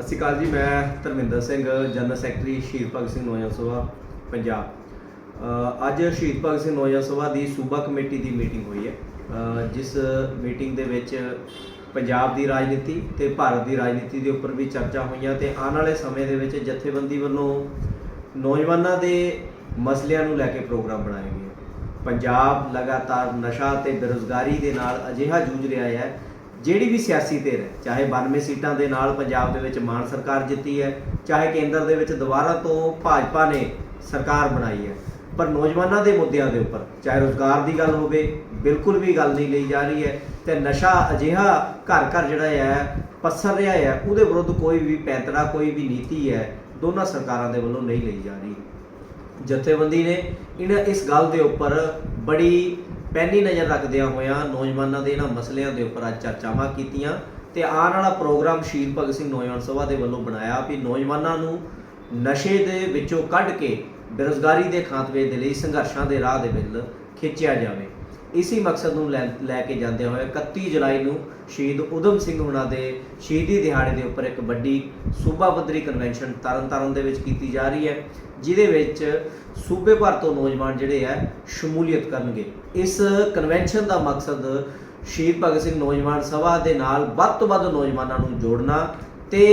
ਸਤਿ ਸ਼੍ਰੀ ਅਕਾਲ ਜੀ, ਮੈਂ ਧਰਮਿੰਦਰ ਸਿੰਘ ਜਨਰਲ ਸੈਕਟਰੀ ਸ਼ਹੀਦ ਭਗਤ ਸਿੰਘ ਨੌਜਵਾਨ ਸਭਾ, ਪੰਜਾਬ। ਅੱਜ ਸ਼ਹੀਦ ਭਗਤ ਸਿੰਘ ਨੌਜਵਾਨ ਸਭਾ ਦੀ ਸੂਬਾ ਕਮੇਟੀ ਦੀ ਮੀਟਿੰਗ ਹੋਈ ਹੈ। ਜਿਸ ਮੀਟਿੰਗ ਦੇ ਵਿੱਚ ਪੰਜਾਬ ਦੀ ਰਾਜਨੀਤੀ ਤੇ ਭਾਰਤ ਦੀ ਰਾਜਨੀਤੀ ਦੇ ਉੱਪਰ ਵੀ ਚਰਚਾ ਹੋਈਆਂ ਤੇ ਆਉਣ ਵਾਲੇ ਸਮੇਂ ਦੇ ਵਿੱਚ ਜਥੇਬੰਦੀ ਵੱਲੋਂ ਨੌਜਵਾਨਾਂ ਦੇ ਮਸਲਿਆਂ ਨੂੰ ਲੈ ਕੇ ਪ੍ਰੋਗਰਾਮ ਬਣਾਏ ਗਏ। ਪੰਜਾਬ ਲਗਾਤਾਰ ਨਸ਼ਾ ਤੇ ਬੇਰੁਜ਼ਗਾਰੀ ਦੇ ਨਾਲ ਅਜਿਹਾ ਜੂਝ ਰਿਹਾ ਹੈ ਜਿਹੜੀ ਵੀ ਸਿਆਸੀ ਧਿਰ ਹੈ, ਚਾਹੇ 92 ਸੀਟਾਂ ਦੇ ਨਾਲ ਪੰਜਾਬ ਦੇ ਵਿੱਚ ਮਾਨ ਸਰਕਾਰ ਜਿੱਤੀ ਹੈ, ਚਾਹੇ ਕੇਂਦਰ ਦੇ ਵਿੱਚ ਦੁਬਾਰਾ ਤੋਂ ਭਾਜਪਾ ਨੇ ਸਰਕਾਰ ਬਣਾਈ ਹੈ, ਪਰ ਨੌਜਵਾਨਾਂ ਦੇ ਮੁੱਦਿਆਂ ਦੇ ਉੱਪਰ, ਚਾਹੇ ਰੋਜ਼ਗਾਰ ਦੀ ਗੱਲ ਹੋਵੇ, ਬਿਲਕੁਲ ਵੀ ਗੱਲ ਨਹੀਂ ਲਈ ਜਾ ਰਹੀ ਹੈ, ਤੇ ਨਸ਼ਾ ਅਜਿਹਾ ਘਰ ਘਰ ਜਿਹੜਾ ਹੈ ਪਸਰ ਰਿਹਾ ਹੈ ਉਹਦੇ ਵਿਰੁੱਧ ਕੋਈ ਵੀ ਪੈਂਤੜਾ, ਕੋਈ ਵੀ ਨੀਤੀ ਹੈ, ਦੋਨਾਂ ਸਰਕਾਰਾਂ ਦੇ ਵੱਲੋਂ ਨਹੀਂ ਲਈ ਜਾ ਰਹੀ। ਜਥੇਬੰਦੀ ਨੇ ਇਹਨਾਂ, ਇਸ ਗੱਲ ਦੇ ਉੱਪਰ ਬੜੀ ਪਹਿਲੀ ਨਜ਼ਰ ਰੱਖਦਿਆਂ ਹੋਇਆਂ ਨੌਜਵਾਨਾਂ ਦੇ ਇਹਨਾਂ ਮਸਲਿਆਂ ਦੇ ਉੱਪਰ ਅੱਜ ਚਰਚਾਵਾਂ ਕੀਤੀਆਂ ਤੇ ਆਉਣ ਵਾਲਾ ਪ੍ਰੋਗਰਾਮ ਸ਼ਹੀਦ ਭਗਤ ਸਿੰਘ ਨੌਜਵਾਨ ਸਭਾ ਦੇ ਵੱਲੋਂ ਬਣਾਇਆ ਵੀ ਨੌਜਵਾਨਾਂ ਨੂੰ ਨਸ਼ੇ ਦੇ ਵਿੱਚੋਂ ਕੱਢ ਕੇ ਬੇਰੁਜ਼ਗਾਰੀ ਦੇ ਖਾਤਮੇ ਦੇ ਲਈ ਸੰਘਰਸ਼ਾਂ ਦੇ ਰਾਹ ਦੇ ਵੱਲ ਖਿੱਚਿਆ ਜਾਵੇ। ਇਸੇ ਮਕਸਦ ਨੂੰ ਲੈ ਲੈ ਕੇ ਜਾਂਦੇ ਹੋਏ 31 ਜੁਲਾਈ ਨੂੰ ਸ਼ਹੀਦ ਉਦਮ ਸਿੰਘ ਹੁਣਾਂ ਦੇ ਸ਼ਹੀਦੀ ਦਿਹਾੜੇ ਦੇ ਉੱਪਰ ਇੱਕ ਵੱਡੀ ਸੂਬਾ ਪੱਧਰੀ ਕਨਵੈਨਸ਼ਨ ਤਰਨਤਾਰਨ ਦੇ ਵਿੱਚ ਕੀਤੀ ਜਾ ਰਹੀ ਹੈ, ਜਿਹਦੇ ਵਿੱਚ ਸੂਬੇ ਭਰ ਤੋਂ ਨੌਜਵਾਨ ਜਿਹੜੇ ਆ ਸ਼ਮੂਲੀਅਤ ਕਰਨਗੇ। ਇਸ ਕਨਵੈਨਸ਼ਨ ਦਾ ਮਕਸਦ ਸ਼ਹੀਦ ਭਗਤ ਸਿੰਘ ਨੌਜਵਾਨ ਸਭਾ ਦੇ ਨਾਲ ਵੱਧ ਤੋਂ ਵੱਧ ਨੌਜਵਾਨਾਂ ਨੂੰ ਜੋੜਨਾ ਤੇ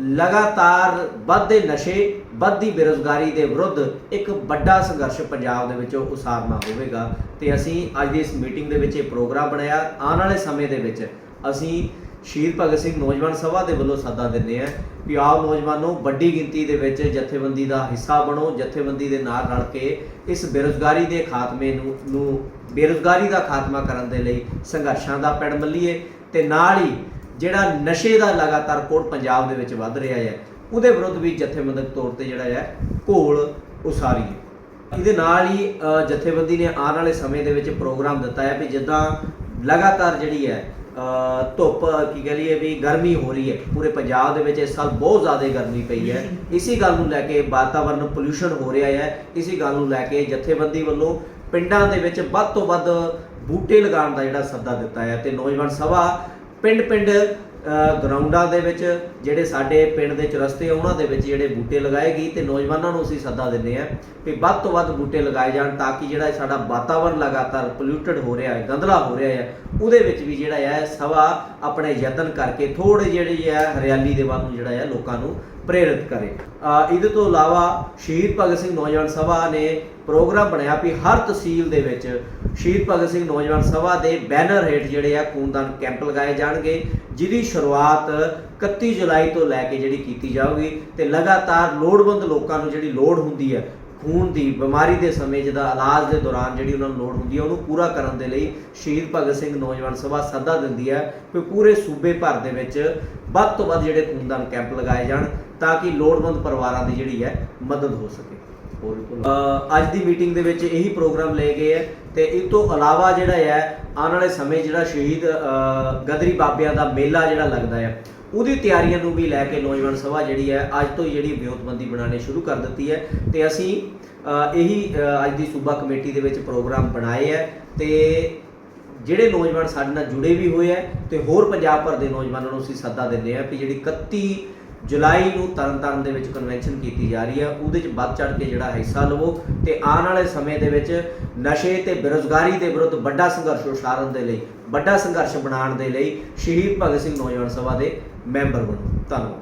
ਲਗਾਤਾਰ ਵੱਧਦੇ ਨਸ਼ੇ ਵੱਧਦੀ ਬੇਰੁਜ਼ਗਾਰੀ ਦੇ ਵਿਰੁੱਧ ਇੱਕ ਵੱਡਾ ਸੰਘਰਸ਼ ਪੰਜਾਬ ਦੇ ਵਿੱਚ ਉਸਾਰਨਾ ਹੋਵੇਗਾ ਤੇ ਅਸੀਂ ਅੱਜ ਦੀ ਇਸ ਮੀਟਿੰਗ ਦੇ ਵਿੱਚ ਇਹ ਪ੍ਰੋਗਰਾਮ ਬਣਾਇਆ। ਆਉਣ ਵਾਲੇ ਸਮੇਂ ਦੇ ਵਿੱਚ ਅਸੀਂ ਸ਼ਹੀਦ ਭਗਤ ਸਿੰਘ ਨੌਜਵਾਨ ਸਭਾ ਦੇ ਵੱਲੋਂ ਸੱਦਾ ਦਿੰਦੇ ਹਾਂ ਵੀ ਆਓ ਨੌਜਵਾਨੋ, ਵੱਡੀ ਗਿਣਤੀ ਦੇ ਵਿੱਚ ਜਥੇਬੰਦੀ ਦਾ ਹਿੱਸਾ ਬਣੋ, ਜਥੇਬੰਦੀ ਦੇ ਨਾਲ ਰਲ ਕੇ ਇਸ ਬੇਰੁਜ਼ਗਾਰੀ ਦੇ ਖਾਤਮੇ ਨੂੰ ਨੂੰ ਬੇਰੁਜ਼ਗਾਰੀ ਦਾ ਖਾਤਮਾ ਕਰਨ ਦੇ ਲਈ ਸੰਘਰਸ਼ਾਂ ਦਾ ਪੈੜ ਮੱਲੀਏ ਤੇ ਨਾਲ ਹੀ ਜਿਹੜਾ ਨਸ਼ੇ ਦਾ ਲਗਾਤਾਰ ਕੋੜ ਪੰਜਾਬ ਦੇ ਵਿੱਚ ਵੱਧ ਰਿਹਾ ਹੈ, ਉਹਦੇ ਵਿਰੁੱਧ ਵੀ ਜਥੇਬੰਦਕ ਤੌਰ ਤੇ ਜਿਹੜਾ ਹੈ, ਘੋਲ ਉਸਾਰੀ ਹੈ। ਇਹਦੇ ਨਾਲ ਹੀ ਜਥੇਬੰਦੀ ਨੇ ਆਉਣ ਵਾਲੇ ਸਮੇਂ ਦੇ ਵਿੱਚ ਪ੍ਰੋਗਰਾਮ ਦਿੱਤਾ ਹੈ ਵੀ ਜਿੱਦਾਂ ਲਗਾਤਾਰ ਜਿਹੜੀ ਹੈ ਧੁੱਪ, ਕੀ ਕਹ ਲਈਏ ਵੀ ਗਰਮੀ ਹੋ ਰਹੀ ਹੈ, ਪੂਰੇ ਪੰਜਾਬ ਦੇ ਵਿੱਚ ਇਸ ਸਾਲ ਬਹੁਤ ਜ਼ਿਆਦਾ ਗਰਮੀ ਪਈ ਹੈ। ਇਸੇ ਗੱਲ ਨੂੰ ਲੈ ਕੇ ਵਾਤਾਵਰਨ ਪੋਲੂਸ਼ਨ ਹੋ ਰਿਹਾ ਹੈ। ਇਸੇ ਗੱਲ ਨੂੰ ਲੈ ਕੇ ਜਥੇਬੰਦੀ ਵੱਲੋਂ ਪਿੰਡਾਂ ਦੇ ਵਿੱਚ ਵੱਧ ਤੋਂ ਵੱਧ ਬੂਟੇ ਲਗਾਉਣ ਦਾ ਜਿਹੜਾ ਸੱਦਾ ਦਿੱਤਾ ਹੈ ਤੇ ਨੌਜਵਾਨ ਸਭਾ ਪਿੰਡ-ਪਿੰਡ ਗਰਾਊਂਡਾਂ ਦੇ ਵਿੱਚ ਜਿਹੜੇ ਸਾਡੇ ਪਿੰਡ ਦੇ ਚਰਸਤੇ ਆ, ਉਹਨਾਂ ਦੇ ਵਿੱਚ ਜਿਹੜੇ ਬੂਟੇ ਲਗਾਏ ਲਗਾਏਗੀ ਤੇ ਨੌਜਵਾਨਾਂ ਨੂੰ ਅਸੀਂ ਸੱਦਾ ਦਿੰਦੇ ਆ ਕਿ ਵੱਧ ਤੋਂ ਵੱਧ ਬੂਟੇ ਲਗਾਏ ਜਾਣ ਤਾਂ ਕਿ ਜਿਹੜਾ ਸਾਡਾ ਵਾਤਾਵਰਨ ਲਗਾਤਾਰ ਪੋਲਿਊਟਡ ਹੋ ਰਿਹਾ ਹੈ ਗੰਦਲਾ ਹੋ ਰਿਹਾ ਹੈ, ਉਹਦੇ ਵਿੱਚ ਵੀ ਜਿਹੜਾ ਹੈ ਸਭਾ ਆਪਣੇ ਯਤਨ ਕਰਕੇ ਥੋੜੇ ਜਿਹੜੀ ਹੈ ਹਰਿਆਲੀ ਦੇ ਵੱਲ ਨੂੰ ਜਿਹੜਾ ਹੈ ਲੋਕਾਂ ਨੂੰ ਪ੍ਰੇਰਿਤ ਕਰੇ। ਇਹਦੇ ਤੋਂ ਇਲਾਵਾ ਸ਼ਹੀਦ ਭਗਤ ਸਿੰਘ ਨੌਜਵਾਨ ਸਭਾ ਨੇ ਪ੍ਰੋਗਰਾਮ ਬਣਿਆ ਵੀ ਹਰ ਤਹਿਸੀਲ ਦੇ ਵਿੱਚ ਸ਼ਹੀਦ ਭਗਤ ਸਿੰਘ ਨੌਜਵਾਨ ਸਭਾ ਦੇ ਬੈਨਰ ਹੇਠ ਜਿਹੜੇ ਆ ਖੂਨਦਾਨ ਕੈਂਪ ਲਗਾਏ ਜਾਣਗੇ, ਜਿਹਦੀ ਸ਼ੁਰੂਆਤ 31 ਜੁਲਾਈ ਤੋਂ ਲੈ ਕੇ ਜਿਹੜੀ ਕੀਤੀ ਜਾਊਗੀ ਤੇ ਲਗਾਤਾਰ ਲੋੜਵੰਦ ਲੋਕਾਂ ਨੂੰ ਜਿਹੜੀ ਲੋੜ ਹੁੰਦੀ ਹੈ ਖੂਨ ਦੀ ਬਿਮਾਰੀ ਦੇ ਸਮੇਂ ਜਿਹਦਾ ਇਲਾਜ ਦੇ ਦੌਰਾਨ ਜਿਹੜੀ ਉਹਨਾਂ ਨੂੰ ਲੋੜ ਹੁੰਦੀ ਹੈ ਉਹਨੂੰ ਪੂਰਾ ਕਰਨ ਦੇ ਲਈ ਸ਼ਹੀਦ ਭਗਤ ਸਿੰਘ ਨੌਜਵਾਨ ਸਭਾ ਸੱਦਾ ਦਿੰਦੀ ਹੈ ਕਿ ਪੂਰੇ ਸੂਬੇ ਭਰ ਦੇ ਵਿੱਚ ਵੱਧ ਤੋਂ ਵੱਧ ਜਿਹੜੇ ਖੂਨਦਾਨ ਕੈਂਪ ਲਗਾਏ ਜਾਣ ਤਾਂ ਕਿ ਲੋੜਵੰਦ ਪਰਿਵਾਰਾਂ ਦੀ ਜਿਹੜੀ ਹੈ ਮਦਦ ਹੋ ਸਕੇ। ਅੱਜ ਦੀ ਮੀਟਿੰਗ ਦੇ ਵਿੱਚ ਇਹੀ ਪ੍ਰੋਗਰਾਮ ਲਏ ਗਏ ਹੈ ਤੇ ਇਸ ਤੋਂ ਇਲਾਵਾ ਜਿਹੜਾ ਹੈ ਆਉਣ ਵਾਲੇ ਸਮੇਂ ਜਿਹੜਾ ਸ਼ਹੀਦ ਗਦਰੀ ਬਾਬਿਆਂ ਦਾ ਮੇਲਾ ਜਿਹੜਾ ਲੱਗਦਾ ਹੈ ਉਹਦੀ ਤਿਆਰੀਆਂ ਨੂੰ ਵੀ ਲੈ ਕੇ ਨੌਜਵਾਨ ਸਭਾ ਜਿਹੜੀ ਹੈ ਅੱਜ ਤੋਂ ਹੀ ਜਿਹੜੀ ਵਿਉਂਤਬੰਦੀ ਬਣਾਉਣੀ ਸ਼ੁਰੂ ਕਰ ਦਿੱਤੀ ਹੈ ਤੇ ਅਸੀਂ ਇਹੀ ਅੱਜ ਦੀ ਸੂਬਾ ਕਮੇਟੀ ਦੇ ਵਿੱਚ ਪ੍ਰੋਗਰਾਮ ਬਣਾਏ ਹੈ ਤੇ ਜਿਹੜੇ ਨੌਜਵਾਨ ਸਾਡੇ ਨਾਲ ਜੁੜੇ ਵੀ ਹੋਏ ਹੈ ਤੇ ਹੋਰ ਪੰਜਾਬ ਭਰ ਦੇ ਨੌਜਵਾਨਾਂ ਨੂੰ ਅਸੀਂ ਸੱਦਾ ਦਿੰਦੇ ਆ ਕਿ ਜਿਹੜੀ 31 ਜੁਲਾਈ ਨੂੰ ਤਰਨਤਾਰਨ ਦੇ ਵਿੱਚ ਕਨਵੈਨਸ਼ਨ ਕੀਤੀ ਜਾ ਰਹੀ ਹੈ। ਉਹਦੇ ਚ ਵੱਧ ਚੜ ਕੇ ਜਿਹੜਾ ਹਿੱਸਾ ਲਵੋ ਤੇ ਆਉਣ ਵਾਲੇ ਸਮੇਂ ਦੇ ਵਿੱਚ ਨਸ਼ੇ ਤੇ ਬੇਰੁਜ਼ਗਾਰੀ ਦੇ ਵਿਰੁੱਧ ਵੱਡਾ ਸੰਘਰਸ਼ ਉਸਾਰਨ ਦੇ ਲਈ, ਵੱਡਾ ਸੰਘਰਸ਼ ਬਣਾਉਣ ਦੇ ਲਈ ਸ਼ਹੀਦ ਭਗਤ ਸਿੰਘ ਨੌਜਵਾਨ ਸਭਾ ਦੇ ਮੈਂਬਰ ਬਣੋ। ਧੰਨਵਾਦ।